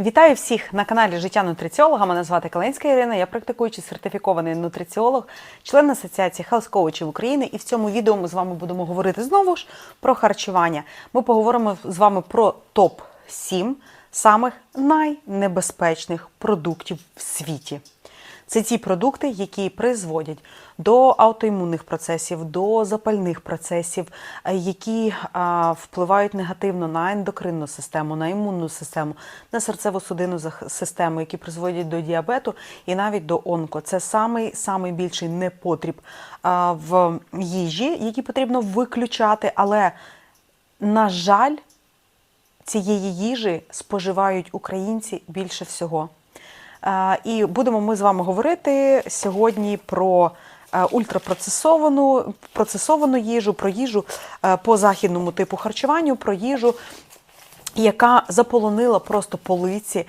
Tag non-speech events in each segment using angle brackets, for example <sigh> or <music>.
Вітаю всіх на каналі Життя нутриціолога. Мене звати Каленська Ірина. Я практикуючий сертифікований нутриціолог, член Асоціації Coachів України. І в цьому відео ми з вами будемо говорити знову ж про харчування. Ми поговоримо з вами про топ 7 самих найнебезпечних продуктів в світі. Це ті продукти, які призводять до аутоімунних процесів, до запальних процесів, е, які впливають негативно на ендокринну систему, на імунну систему, на серцево-судинну систему, які призводять до діабету і навіть до онко. Це самий самий більший непотріб в їжі, які потрібно виключати, але на жаль, цієї їжі споживають українці більше всього. Е, І будемо ми з вами говорити сьогодні про е, ультрапроцесовану процесовану їжу, про їжу е, по західному типу харчуванню, про їжу. Яка заполонила просто полиці е,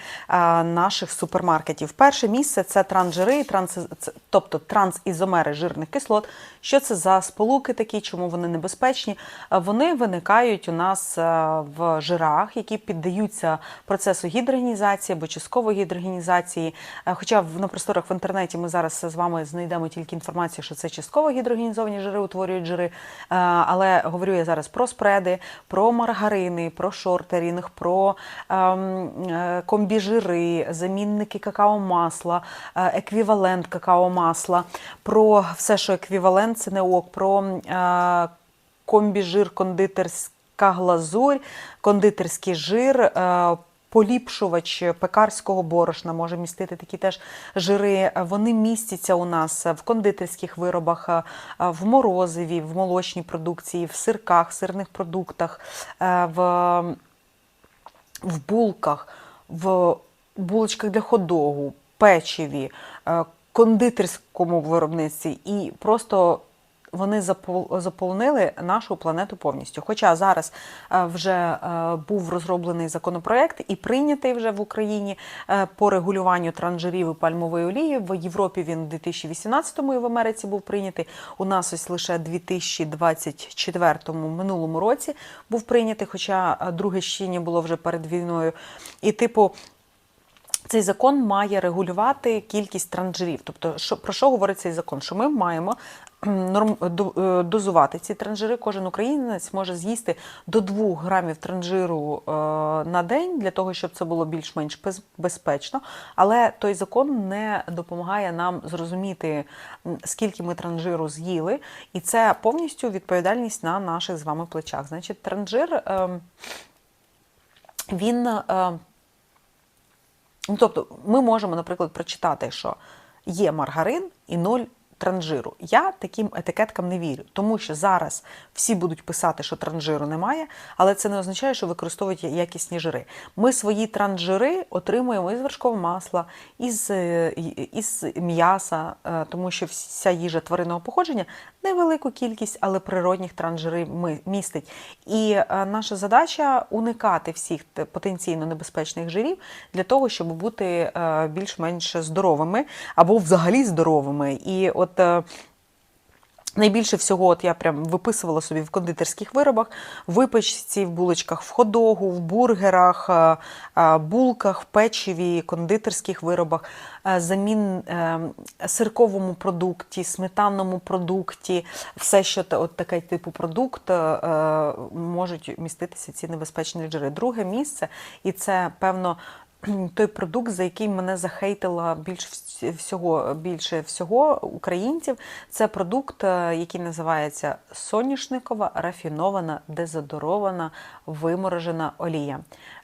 наших супермаркетів. Перше місце це трансжири, транс, тобто трансізомери жирних кислот. Що це за сполуки такі, чому вони небезпечні? Е, Вони виникають у нас е, в жирах, які піддаються процесу гідрогенізації або часткової гідрогенізації. Хоча на просторах в інтернеті ми зараз з вами знайдемо тільки інформацію, що це частково гідрогенізовані жири утворюють жири. Але говорю я зараз про спреди, про маргарини, про шортерінг, про ем, е, комбіжири, замінники какао-масла, е, еквівалент какао-масла, про все, що еквівалент, це не ок, про е, комбіжир, кондитерська глазурь, кондитерський жир. Поліпшувач пекарського борошна може містити такі теж жири. Вони містяться у нас в кондитерських виробах, в морозиві, в молочній продукції, в сирках, сирних продуктах, в в булках, в булочках для ходогу, печиві, е, кондитерському виробництві і просто. Вони запол- заполонили нашу планету повністю. Хоча зараз е, вже е, був розроблений законопроект і прийнятий вже в Україні е, по регулюванню транжирів і пальмової олії. В Європі він у 2018-му і в Америці був прийнятий. У нас ось лише 2024-му минулому році був прийнятий, хоча друге щіння було вже перед війною. І типу. Цей закон має регулювати кількість транжирів. Тобто, що про що говорить цей закон? Що ми маємо норм е, дозувати ці транжири. Кожен українець може з'їсти до 2 грамів транжиру е, на день для того, щоб це було більш-менш без- безпечно. Але той закон не допомагає нам зрозуміти, скільки ми транжиру з'їли, і це повністю відповідальність на наших з вами плечах. Значить, транжир. ем, він е, Ну, тобто, ми можемо, наприклад, прочитати, що є маргарин і ноль транжиру. Я таким етикеткам не вірю, тому що зараз всі будуть писати, що транжиру немає, але це не означає, що використовують якісні жири. Ми свої транжири отримуємо із вершкового масла, із, е, із м'яса, е, тому що вся їжа тваринного походження невелику кількість, але природних транжирів містить. І е, наша задача уникати всіх потенційно небезпечних жирів для того, щоб бути е, більш-менш здоровими або взагалі здоровими. І от е, Найбільше всього, от я прям виписувала собі в кондитерських виробах, в випечці, в булочках, в ходогу, в бургерах, е, е, булках, в печиві, кондитерських виробах, е, замін сирковому продукті, сметанному продукті, все, що от такий типу продукт, можуть міститися ці небезпечні жири. Друге місце, і це певно. <clears throat> Той продукт, за який мене захейтила більш всього більше всього українців, це продукт, е, який називається соняшникова рафінована дезодорована виморожена олія.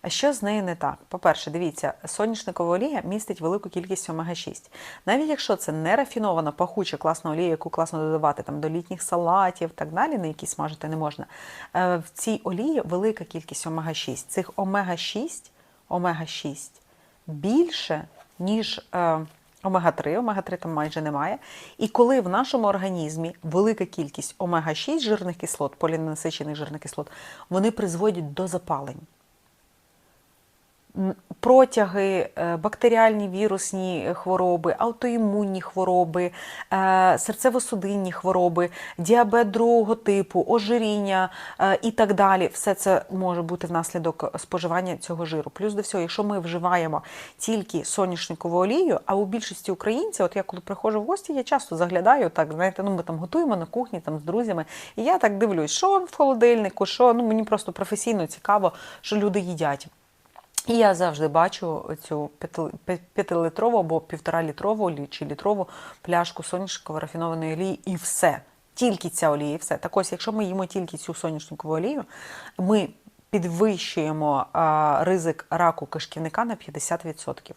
Що з нею не так? По-перше, дивіться, соняшникова олія містить велику кількість омега-6. Навіть якщо це не рафінована, пахуча, класна олія, яку класно додавати там, до літніх салатів так далі, на які смажити не можна. е, В цій олії велика кількість омега-6. Цих омега-6 омега-6 більше, ніж е, омега-3. Омега-3 там майже немає. І коли в нашому організмі велика кількість омега-6 жирних кислот, поліненасичених жирних кислот, вони призводять до запалень. Протяги, е, бактеріальні вірусні хвороби, аутоімунні хвороби, е, серцево-судинні хвороби, діабет другого типу, ожиріння е, і так далі. Все це може бути внаслідок споживання цього жиру. Плюс до всього, якщо ми вживаємо тільки соняшникову олію, а у більшості українців, от я коли приходжу в гості, я часто заглядаю, так знаєте, ну ми там готуємо на кухні там з друзями, і я так дивлюсь, що в холодильнику, що ну мені просто професійно цікаво, що люди їдять. І я завжди бачу цю п'яти- п'ятилитрову або півторалітрову лі- чи літрову пляшку соняшниково рафінованої олії і все. Тільки ця олія і все. Так ось, якщо ми їмо тільки цю соняшникову олію, ми підвищуємо а, ризик раку кишківника на 50%.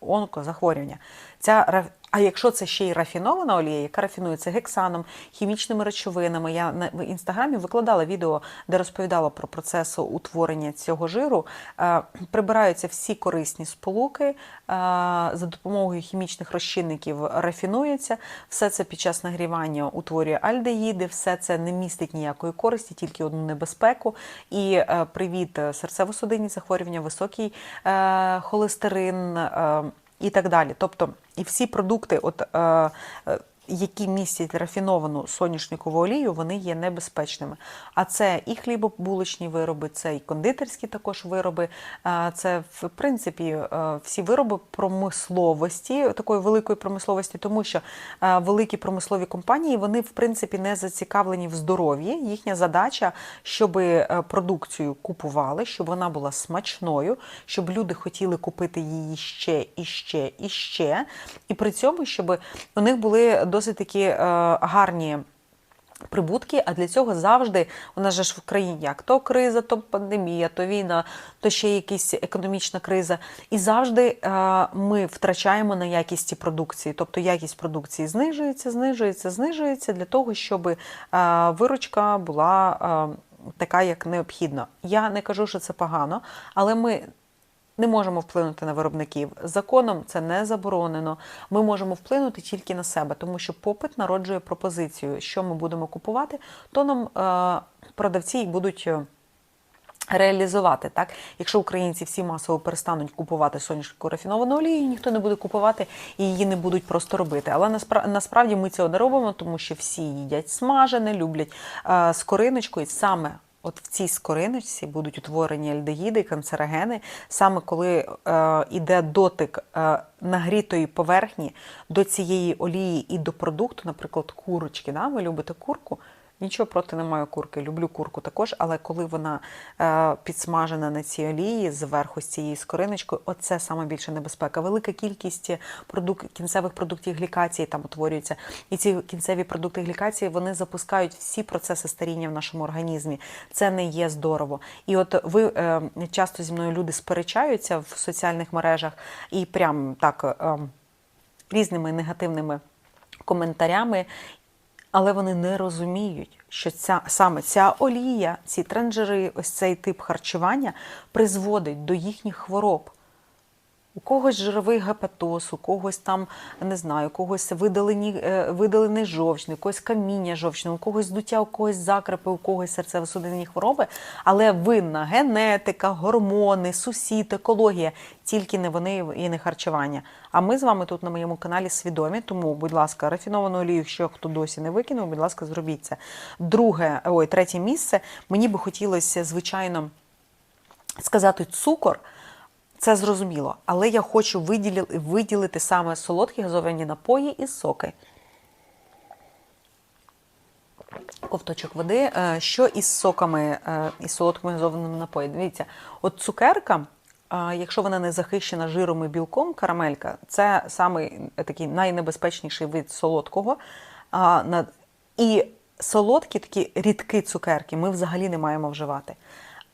Онкозахворювання. Ця, а якщо це ще й рафінована олія, яка рафінується гексаном, хімічними речовинами. Я на інстаграмі викладала відео, де розповідала про процес утворення цього жиру. Е, прибираються всі корисні сполуки е, за допомогою хімічних розчинників рафінується. Все це під час нагрівання утворює альдегіди, все це не містить ніякої користі, тільки одну небезпеку. І е, привід е, серцево-судинні захворювання, високий холестерин. І так далі. Тобто, і всі продукти, от, е, е, які містять рафіновану соняшникову олію, вони є небезпечними. А це і хлібобулочні вироби, це і кондитерські також вироби. Це, в принципі, е, всі вироби промисловості, такої великої промисловості, тому що е, великі промислові компанії вони, в принципі, не зацікавлені в здоров'ї. Їхня задача, щоб е, продукцію купували, щоб вона була смачною, щоб люди хотіли купити її ще і ще і ще. І при цьому, щоб у них були досить такі е, гарні. Прибутки, а для цього завжди у нас же ж в країні як то криза, то пандемія, то війна, то ще якась економічна криза. І завжди е, ми втрачаємо на якісті продукції. Тобто якість продукції знижується, знижується, знижується для того, щоб е, виручка була е, така, як необхідно. Я не кажу, що це погано, але ми не можемо вплинути на виробників. Законом це не заборонено. Ми можемо вплинути тільки на себе, тому що попит народжує пропозицію. Що ми будемо купувати, то нам е, продавці і будуть. е, Реалізувати так, якщо українці всі масово перестануть купувати соняшнику рафіновану олію, ніхто не буде купувати і її не будуть просто робити. Але наспра- насправді ми цього не робимо, тому що всі їдять смажене, люблять е, скориночку, і саме От в цій скориночці будуть утворені альдегіди, канцерогени, саме коли е, іде дотик е, нагрітої поверхні до цієї олії і до продукту, наприклад, курочки. Да? Ви любите курку? Нічого проти не маю курки, люблю курку також, але коли вона е, підсмажена на цій олії зверху з цією скориночкою, оце саме більше небезпека. Велика кількість продук... кінцевих продуктів глікації там утворюється. І ці кінцеві продукти глікації вони запускають всі процеси старіння в нашому організмі. Це не є здорово. І от ви е, часто зі мною люди сперечаються в соціальних мережах і прям так е, різними негативними коментарями. Але вони не розуміють, що ця саме ця олія, ці тренджери, ось цей тип харчування призводить до їхніх хвороб. У когось жировий гепатоз, у когось там, не знаю, у когось видалені, е, видалений жовчний, у когось каміння жовчне, у когось здуття, у когось закрепи, у когось серцево-судинні хвороби. Але винна генетика, гормони, сусід, екологія, тільки не вони і не харчування. А ми з вами тут на моєму каналі свідомі, тому, будь ласка, рафіновану олію, якщо хто досі не викинув, будь ласка, зробіть це. Друге, ой, третє місце. Мені би хотілося, звичайно, сказати цукор. Це зрозуміло, але я хочу виділити, саме солодкі газовані напої і соки. Ковточок води. Е, Що із соками, е, із солодкими газованими напоями? Дивіться, от цукерка, е, якщо вона не захищена жиром і білком, карамелька, це самий такий найнебезпечніший вид солодкого. І солодкі такі рідкі цукерки ми взагалі не маємо вживати.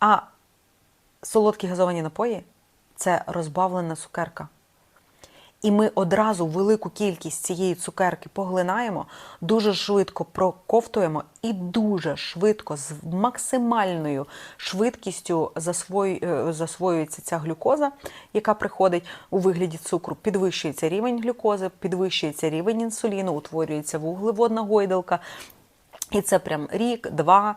А солодкі газовані напої це розбавлена цукерка. І ми одразу велику кількість цієї цукерки поглинаємо, дуже швидко проковтуємо і дуже швидко, з максимальною швидкістю е, засвоюється ця глюкоза, яка приходить у вигляді цукру. Підвищується рівень глюкози, підвищується рівень інсуліну, утворюється вуглеводна гойдалка. І це прям рік, два,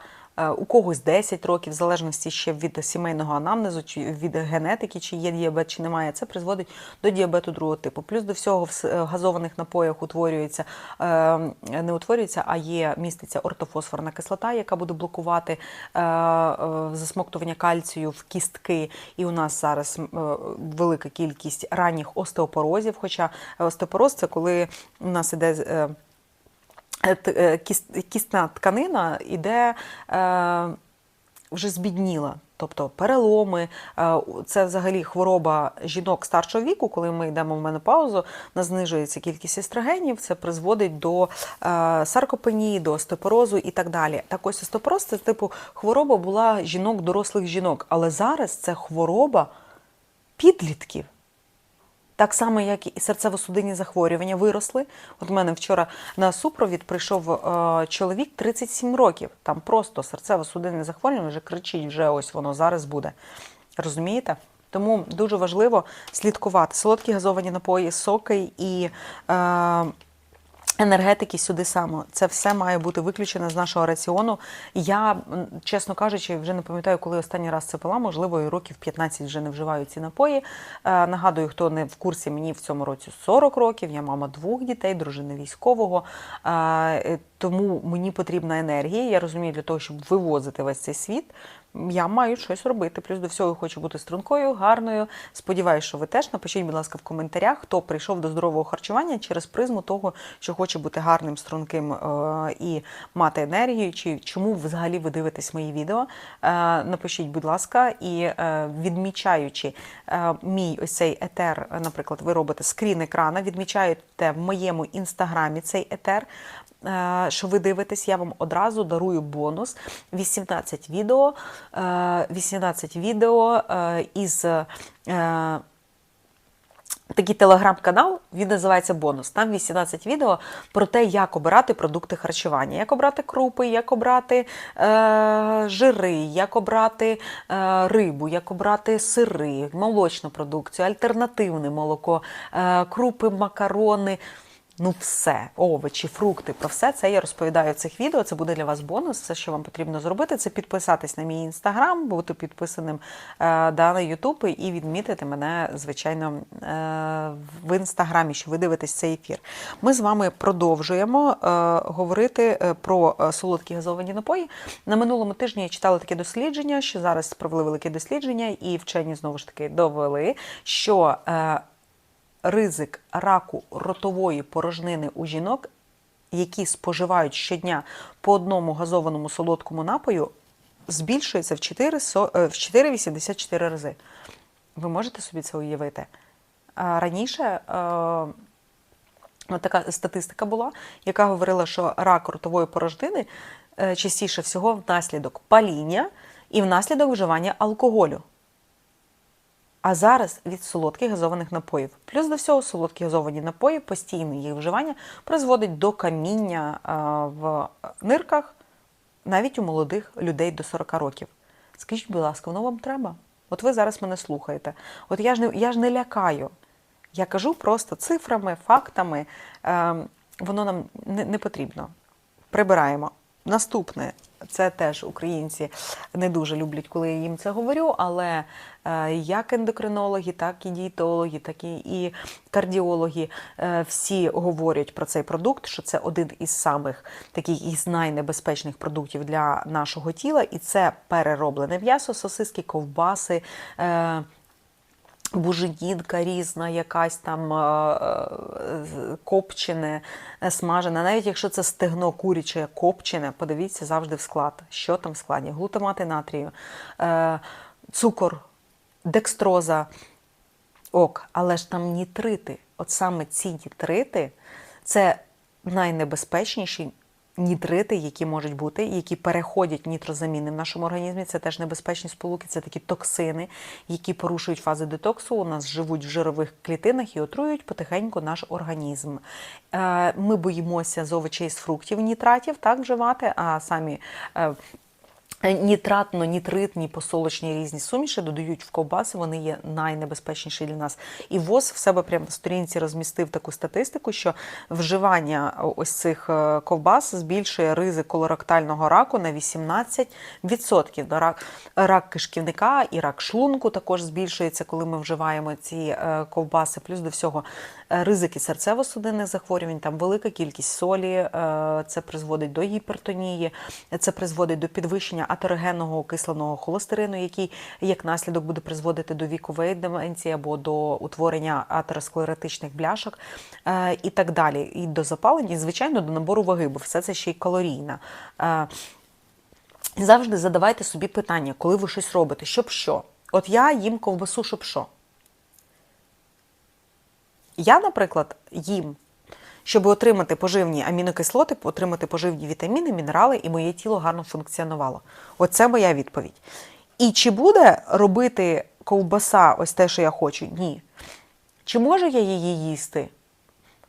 у когось 10 років, в залежності ще від сімейного анамнезу, чи від генетики, чи є діабет, чи немає. Це призводить до діабету другого типу. Плюс до всього в е, газованих напоях утворюється, е, не утворюється, а є міститься ортофосфорна кислота, яка буде блокувати е, е, засмоктування кальцію в кістки. І у нас зараз е, велика кількість ранніх остеопорозів. Хоча остеопороз це коли у нас іде. Е, кістна тканина іде е, вже збідніла. Тобто переломи, е, це взагалі хвороба жінок старшого віку, коли ми йдемо в менопаузу, у нас знижується кількість естрогенів, це призводить до саркопенії, до остеопорозу і так далі. Так ось остеопороз це типу хвороба була жінок, дорослих жінок, але зараз це хвороба підлітків. Так само, як і серцево-судинні захворювання виросли. От в мене вчора на супровід прийшов е, чоловік 37 років. Там просто серцево-судинне захворювання вже кричить, вже ось воно зараз буде. Розумієте? Тому дуже важливо слідкувати. Солодкі газовані напої, соки і е, енергетики сюди само. Це все має бути виключено з нашого раціону. Я, чесно кажучи, вже не пам'ятаю, коли останній раз це пила, можливо, і років 15 вже не вживаю ці напої. Е, нагадую, хто не в курсі, мені в цьому році 40 років, я мама двох дітей, дружина військового. Е, е, тому мені потрібна енергія. Я розумію, для того, щоб вивозити весь цей світ. Я маю щось робити. Плюс до всього хочу бути стрункою, гарною. Сподіваюся, що ви теж напишіть, будь ласка, в коментарях, хто прийшов до здорового харчування через призму того, що хоче бути гарним, струнким е, і мати енергію, чи чому взагалі ви дивитесь мої відео. Е, напишіть, будь ласка, і е, відмічаючи мій ось цей етер, наприклад, ви робите скрін екрана, відмічаєте в моєму інстаграмі цей етер. Е, Що ви дивитесь, я вам одразу дарую бонус 18 відео, е, 18 відео е, із е, такий телеграм-канал, він називається Бонус. Там 18 відео про те, як обирати продукти харчування, як обрати крупи, як обрати е, жири, як обрати е, рибу, як обрати сири, молочну продукцію, альтернативне молоко, е, крупи, макарони. Ну, все, овочі, фрукти, про все це я розповідаю в цих відео. Це буде для вас бонус. Все, що вам потрібно зробити, це підписатись на мій інстаграм, бути підписаним е, да, на Ютуб і відмітити мене, звичайно, е, в інстаграмі, що ви дивитесь цей ефір. Ми з вами продовжуємо е, говорити е, про е, солодкі газовані напої. На минулому тижні я читала таке дослідження, що зараз провели велике дослідження, і вчені знову ж таки довели, що. Е, ризик раку ротової порожнини у жінок, які споживають щодня по одному газованому солодкому напою, збільшується в 4 со- е, 4,84 рази. Ви можете собі це уявити? Раніше е, От така статистика була, яка говорила, що рак ротової порожнини е, частіше всього внаслідок паління і внаслідок вживання алкоголю. А зараз від солодких газованих напоїв. Плюс до всього солодкі газовані напої, постійне їх вживання призводить до каміння е, в нирках навіть у молодих людей до 40 років. Скажіть, будь ласка, воно вам треба? От ви зараз мене слухаєте. От я ж не, я ж не лякаю. Я кажу просто цифрами, фактами. Е, воно нам не, не потрібно. Прибираємо. Наступне, це теж українці не дуже люблять, коли я їм це говорю, але е, як ендокринологи, так і дієтологи, так і, кардіологи е, всі говорять про цей продукт, що це один із самих таких із найнебезпечних продуктів для нашого тіла, і це перероблене м'ясо, сосиски, ковбаси. Е, різна, якась там е, е, копчене, е, смажене. Навіть якщо це стегно куряче копчене, подивіться завжди в склад, що там в складі. Глутамати натрію, цукор, декстроза, ок, але ж там нітрити. От саме ці нітрити це найнебезпечніші нітрити, які можуть бути, які переходять нітрозаміни в нашому організмі. Це теж небезпечні сполуки, це такі токсини, які порушують фази детоксу, у нас живуть в жирових клітинах і отруюють потихеньку наш організм. Е, Ми боїмося з овочей з фруктів нітратів так вживати, а самі. Е, Нітратно-нітритні посолочні різні суміші додають в ковбаси, вони є найнебезпечніші для нас. І ВОЗ в себе прямо на сторінці розмістив таку статистику, що вживання ось цих е, ковбас збільшує ризик колоректального раку на 18%. До Рак, рак кишківника і рак шлунку також збільшується, коли ми вживаємо ці е, ковбаси. Плюс до всього ризики серцево-судинних захворювань, там велика кількість солі, е, це призводить до гіпертонії, це призводить до підвищення атерогенного окисленого холестерину, який як наслідок буде призводити до вікової деменції або до утворення атеросклеротичних бляшок е, і так далі. І до запалення, і, звичайно, до набору ваги, бо все це ще й калорійна. Е, Завжди задавайте собі питання, коли ви щось робите, щоб що? От я їм ковбасу, щоб що? Я, наприклад, їм, щоб отримати поживні амінокислоти, отримати поживні вітаміни, мінерали, і моє тіло гарно функціонувало. Оце моя відповідь. І чи буде робити ковбаса ось те, що я хочу? Ні. Чи можу я її їсти?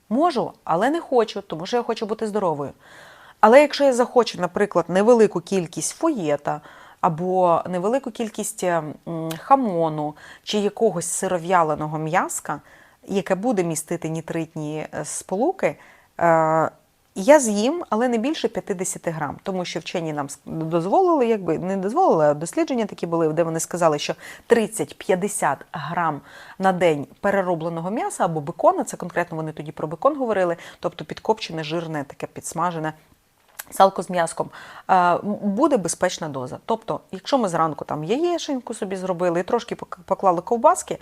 Можу, але не хочу, тому що я хочу бути здоровою. Але якщо я захочу, наприклад, невелику кількість фоєта або невелику кількість хамону чи якогось сиров'яленого м'яска, яке буде містити нітритні е, сполуки, е, я з'їм, але не більше 50 грам, тому що вчені нам дозволили, якби не дозволили, а дослідження такі були, де вони сказали, що 30-50 грам на день переробленого м'яса або бекона, це конкретно вони тоді про бекон говорили, тобто підкопчене, жирне, таке підсмажене. Салко з м'яском е, буде безпечна доза. Тобто, якщо ми зранку там яєшеньку собі зробили і трошки поклали ковбаски,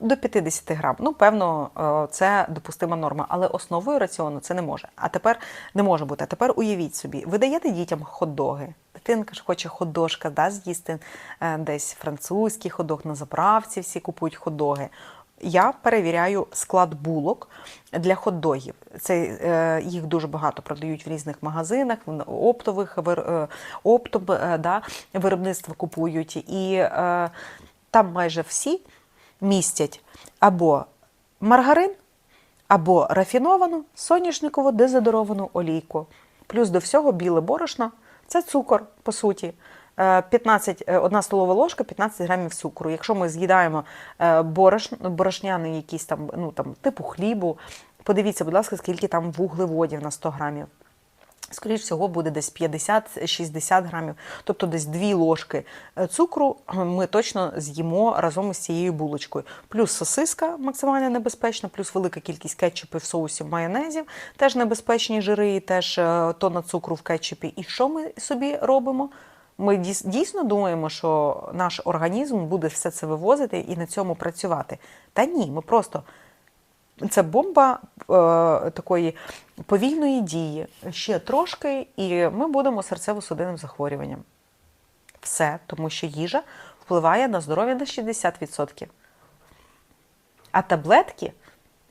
до 50 грам. Ну, певно, е, це допустима норма, але основою раціону це не може. А тепер не може бути. А тепер уявіть собі, ви даєте дітям хот-доги. Дитинка ж хоче хот-дошка, да, з'їсти е, десь французький хот-дог, на заправці всі купують хот-доги. Я перевіряю склад булок для хот-догів. Це е, їх дуже багато продають в різних магазинах, в оптових вир- е, оптом е, да, виробництва купують. І е, там майже всі містять або маргарин, або рафіновану соняшникову дезодоровану олійку. Плюс до всього біле борошно це цукор, по суті. Е, 15, е, одна столова ложка, 15 грамів цукру. Якщо ми з'їдаємо е, борош, борошняний якийсь там, ну, там, типу хлібу, подивіться, будь ласка, скільки там вуглеводів на 100 грамів. Скоріше всього, буде десь 50-60 грамів, тобто десь 2 ложки е, цукру ми точно з'їмо разом із цією булочкою. Плюс сосиска максимально небезпечна, плюс велика кількість кетчупів, соусів, майонезів, теж небезпечні жири, і теж е, тонна цукру в кетчупі. І що ми собі робимо? Ми дійсно думаємо, що наш організм буде все це вивозити і на цьому працювати. Та ні, ми просто це бомба е, такої повільної дії. Ще трошки, і ми будемо серцево-судинним захворюванням. Все, тому що їжа впливає на здоров'я на 60%. А таблетки,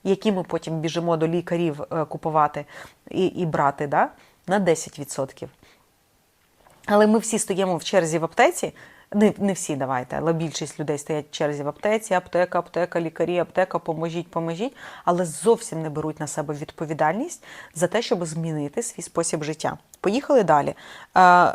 які ми потім біжимо до лікарів е, купувати і, і брати, да, на 10%. Але ми всі стоїмо в черзі в аптеці. Не, не всі давайте, але більшість людей стоять в черзі в аптеці, аптека, аптека, лікарі, аптека, поможіть, поможіть, але зовсім не беруть на себе відповідальність за те, щоб змінити свій спосіб життя. Поїхали далі. Е,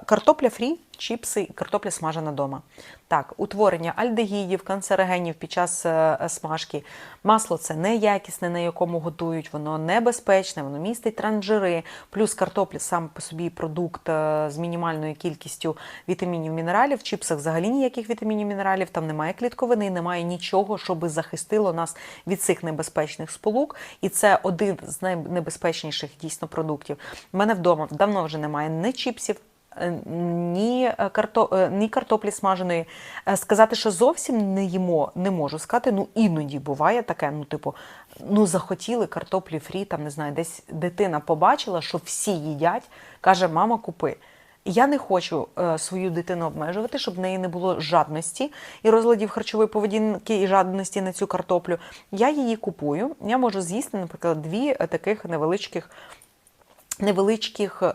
картопля фрі, чіпси, картопля смажена вдома. Так, утворення альдегідів, канцерогенів під час е, смажки. Масло це неякісне, на якому готують, воно небезпечне, воно містить транжири, плюс картопля сам по собі продукт е, з мінімальною кількістю вітамінів, мінералів. В чіпсах взагалі ніяких вітамінів, мінералів, там немає клітковини, немає нічого, щоб захистило нас від цих небезпечних сполук. І це один з найнебезпечніших дійсно продуктів. У мене вдома давно вже немає ні чіпсів. е, Ні, е, карто, е, ні картоплі смаженої. Сказати, що зовсім не їмо, не можу сказати. Ну іноді буває таке. Ну, типу, ну захотіли картоплі фрі, там не знаю, десь дитина побачила, що всі їдять, каже: мама, купи. Я не хочу свою дитину обмежувати, щоб в неї не було жадності і розладів харчової поведінки і жадності на цю картоплю. Я її купую. Я можу з'їсти, наприклад, дві таких невеличких невеличких е,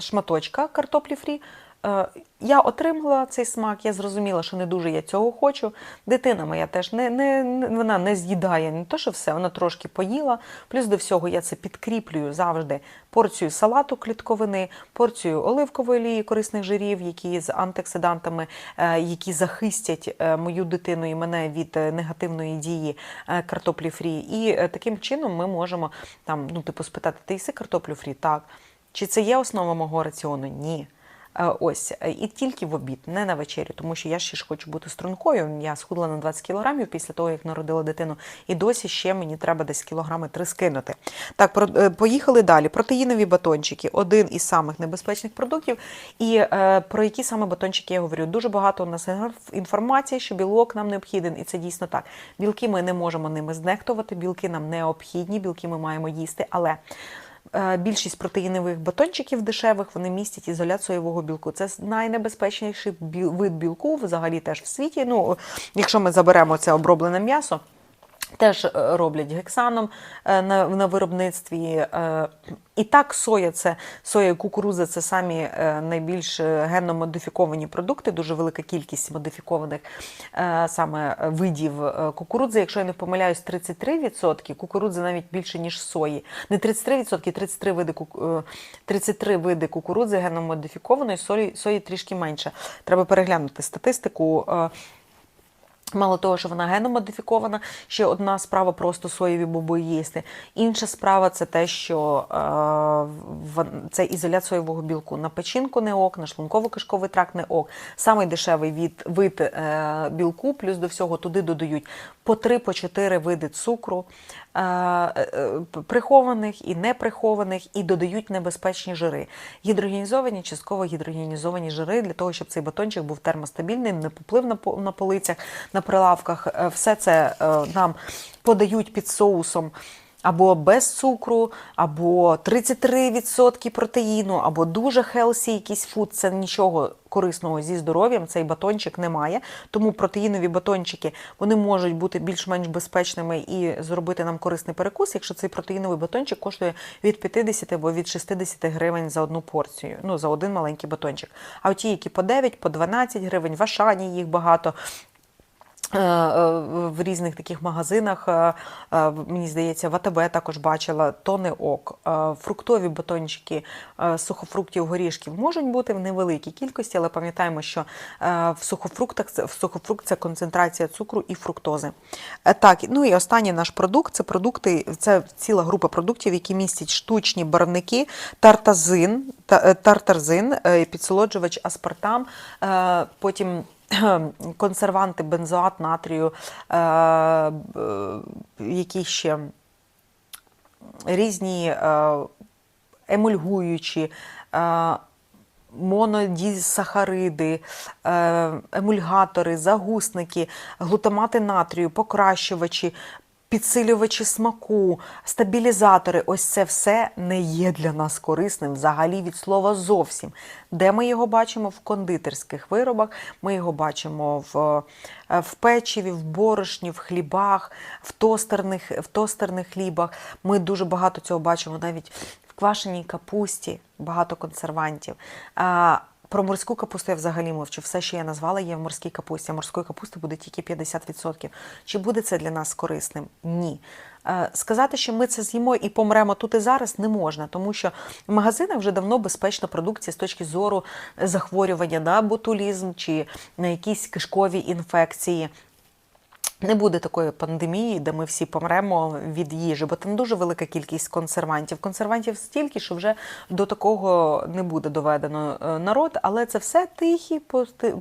шматочка картоплі фрі. Е, Я отримала цей смак, я зрозуміла, що не дуже я цього хочу. Дитина моя теж не, не, вона не з'їдає не то, що все, вона трошки поїла. Плюс до всього я це підкріплюю завжди порцію салату клітковини, порцію оливкової олії, корисних жирів, які з антиоксидантами, е, які захистять е, мою дитину і мене від негативної дії картоплі фрі. І таким чином ми можемо там, ну, типу, спитати, ти їси картоплю фрі? Так. Чи це є основа мого раціону? Ні. Е, Ось е, і тільки в обід, не на вечерю, тому що я ще ж хочу бути стрункою. Я схудла на 20 кілограмів після того, як народила дитину, і досі ще мені треба десь кілограми три скинути. Так, про, е, поїхали далі. Протеїнові батончики один із самих небезпечних продуктів. І е, про які саме батончики я говорю? Дуже багато у нас інформації, що білок нам необхіден, і це дійсно так. Білки ми не можемо ними знехтувати, білки нам необхідні, білки ми маємо їсти, але. Е, Більшість протеїнових батончиків дешевих вони містять ізолят соєвого білку. Це найнебезпечніший вид білку взагалі теж в світі. Ну, якщо ми заберемо це оброблене м'ясо. Теж е, роблять гексаном е, на, на виробництві. Е, І так, соя це соя і кукурудза це самі найбільш генно модифіковані продукти, дуже велика кількість модифікованих саме видів кукурудзи. Якщо я не помиляюсь, 33%, кукурудзи навіть більше, ніж сої. Не 33%, 33 види, кук- е, 33 види кукурудзи генно модифікованої, сої трішки менше. Треба переглянути статистику. Мало того, що вона геномодифікована, ще одна справа просто соєві боби їсти. Інша справа це те, що е, це ізолят соєвого білку. На печінку не ок, на шлунково-кишковий тракт не ок. Самий дешевий від, вид е, білку, плюс до всього туди додають по 3-4 види цукру, прихованих і неприхованих, і додають небезпечні жири. Гідрогенізовані, частково гідрогенізовані жири для того, щоб цей батончик був термостабільний, не поплив на, по- на полицях, на прилавках. Е, Все це е, нам подають під соусом. Або без цукру, або 33% протеїну, або дуже хелсі якийсь фуд. Це нічого корисного зі здоров'ям. Цей батончик не має. Тому протеїнові батончики вони можуть бути більш-менш безпечними і зробити нам корисний перекус, якщо цей протеїновий батончик коштує від 50 або від 60 гривень за одну порцію, ну за один маленький батончик. А ті, які по 9, по 12 гривень, в Ашані їх багато. Е, е, в різних таких магазинах, е, мені здається, в АТБ також бачила, то не ок. Фруктові батончики сухофруктів, горішків можуть бути в невеликій кількості, але пам'ятаємо, що в сухофруктах в сухофрукт це концентрація цукру і фруктози. Так, ну і останній наш продукт це продукти, це ціла група продуктів, які містять штучні барвники, тартазин, тартарзин, підсолоджувач аспартам, потім <clears throat> консерванти, бензоат натрію, е, які ще різні е, емульгуючі. е, Монодісахариди, е, емульгатори, загусники, глутамати натрію, покращувачі, підсилювачі смаку, стабілізатори ось це все не є для нас корисним взагалі від слова зовсім. Де ми його бачимо? В кондитерських виробах, ми його бачимо в, е, в печиві, в борошні, в хлібах, в тостерних, в тостерних хлібах. Ми дуже багато цього бачимо навіть в квашеній капусті, багато консервантів. Про морську капусту я взагалі мовчу. Все, що я назвала, є в морській капусті. Морської капусти буде тільки 50%. Чи буде це для нас корисним? Ні. Е, Сказати, що ми це з'їмо і помремо тут і зараз, не можна, тому що в магазинах вже давно безпечна продукція з точки зору захворювання на ботулізм чи на якісь кишкові інфекції. Не буде такої пандемії, де ми всі помремо від їжі, бо там дуже велика кількість консервантів. Консервантів стільки, що вже до такого не буде доведено е, народ, але це все тихі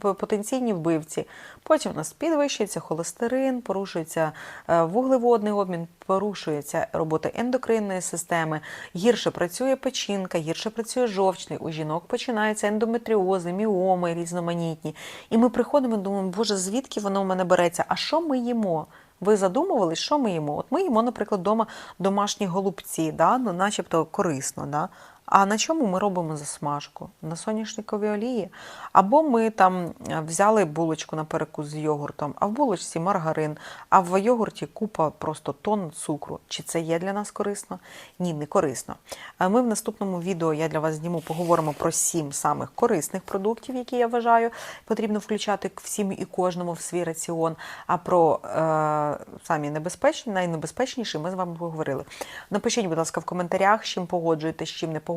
потенційні вбивці. Потім у нас підвищується холестерин, порушується е, вуглеводний обмін, порушується робота ендокринної системи, гірше працює печінка, гірше працює жовчний. У жінок починаються ендометріози, міоми різноманітні. І ми приходимо і думаємо, боже, звідки воно в мене береться? А що ми їмо? Ви задумувались, що ми їмо? От ми їмо, наприклад, вдома домашні голубці, да? ну, начебто корисно. Да? А на чому ми робимо засмажку? На соняшниковій олії. Або ми там е, взяли булочку на перекус з йогуртом, а в булочці маргарин, а в йогурті купа просто тонн цукру. Чи це є для нас корисно? Ні, не корисно. Ми в наступному відео я для вас зніму, поговоримо про сім самих корисних продуктів, які я вважаю потрібно включати всім і кожному в свій раціон. А про е, самі небезпечні, найнебезпечніші ми з вами поговорили. Напишіть, будь ласка, в коментарях, з чим погоджуєтесь, з чим не погоджуєтесь,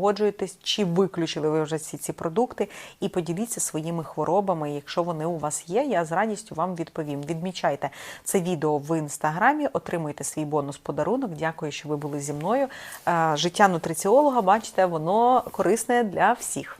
чи виключили ви вже всі ці продукти, і поділіться своїми хворобами. Якщо вони у вас є, я з радістю вам відповім. Відмічайте це відео в інстаграмі, отримуйте свій бонус подарунок. Дякую, що ви були зі мною. Е, Життя нутриціолога, бачите, воно корисне для всіх.